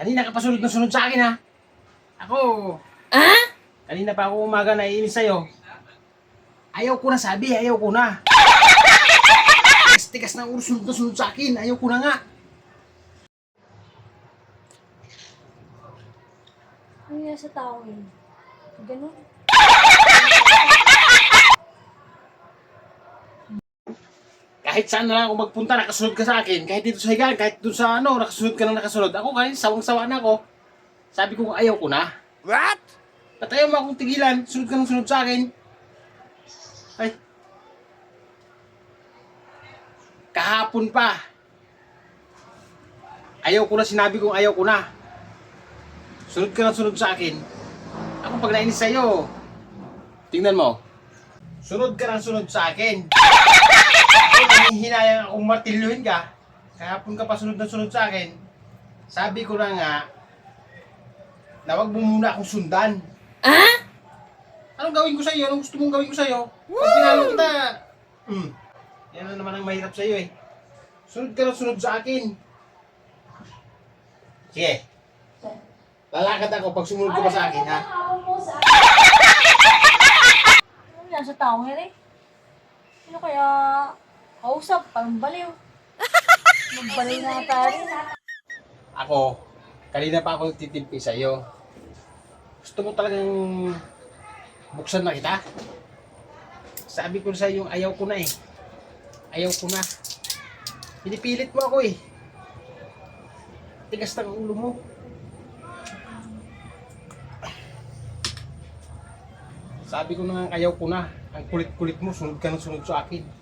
Kanina ka pa sunod na sunod sa akin ha. Ako, Ah? kanina pa ako umaga naiinis sa'yo. Ayaw ko na sabi, ayaw ko na. Tigas-tigas na ulo sunod na sunod sa akin, ayaw ko na nga. Ano yan sa tao yun? Ganun. Kahit saan na lang ako magpunta, nakasunod ka sa akin. Kahit dito sa higaan, kahit doon sa ano, nakasunod ka lang nakasunod. Ako kanina, sawang-sawa na ako. Sabi ko, ayaw ko na. What? At ayaw mo akong tigilan, sunod ka ng sunod sa akin. Ay. Kahapon pa. Ayaw ko na, sinabi kong ayaw ko na. Sunod ka ng sunod sa akin. Ako pag nainis sa'yo, tingnan mo. Sunod ka ng sunod sa akin. Ako nanghihinayang akong martilyuhin ka. Kahapon ka pa sunod na sunod sa akin. Sabi ko na nga, na wag mo muna akong sundan. Ah? Anong gawin ko sa'yo? Anong gusto mong gawin ko sa'yo? Pag tinalo kita, hmm, yan na naman ang mahirap sa'yo eh. Sunod ka na sunod sa akin. Sige. Lalakad ako pag sumunod ka pa sa akin, ha? Ano yan sa tao yan eh? Ano kaya kausap? Parang baliw. Magbaliw na tayo. Ako, kanina pa ako nagtitimpi sa'yo. Gusto mo talagang buksan na kita? Sabi ko sa yung ayaw ko na eh. Ayaw ko na. Pinipilit mo ako eh. Tigas ng ulo mo. Sabi ko na nga ayaw ko na. Ang kulit-kulit mo, sunod ka ng sunod sa akin.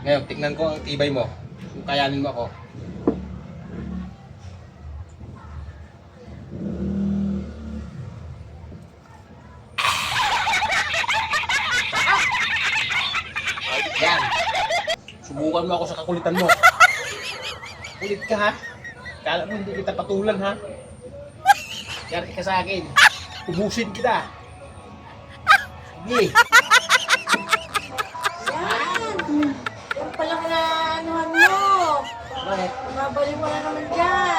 Ngayon, tingnan ko ang tibay mo. Kung kayanin mo ako. Yan. Subukan mo ako sa kakulitan mo. Kulit ka ha. Kala mo hindi kita patulan ha. Yan ka sa akin. Ubusin kita. Sige. Babaliw wala naman dyan.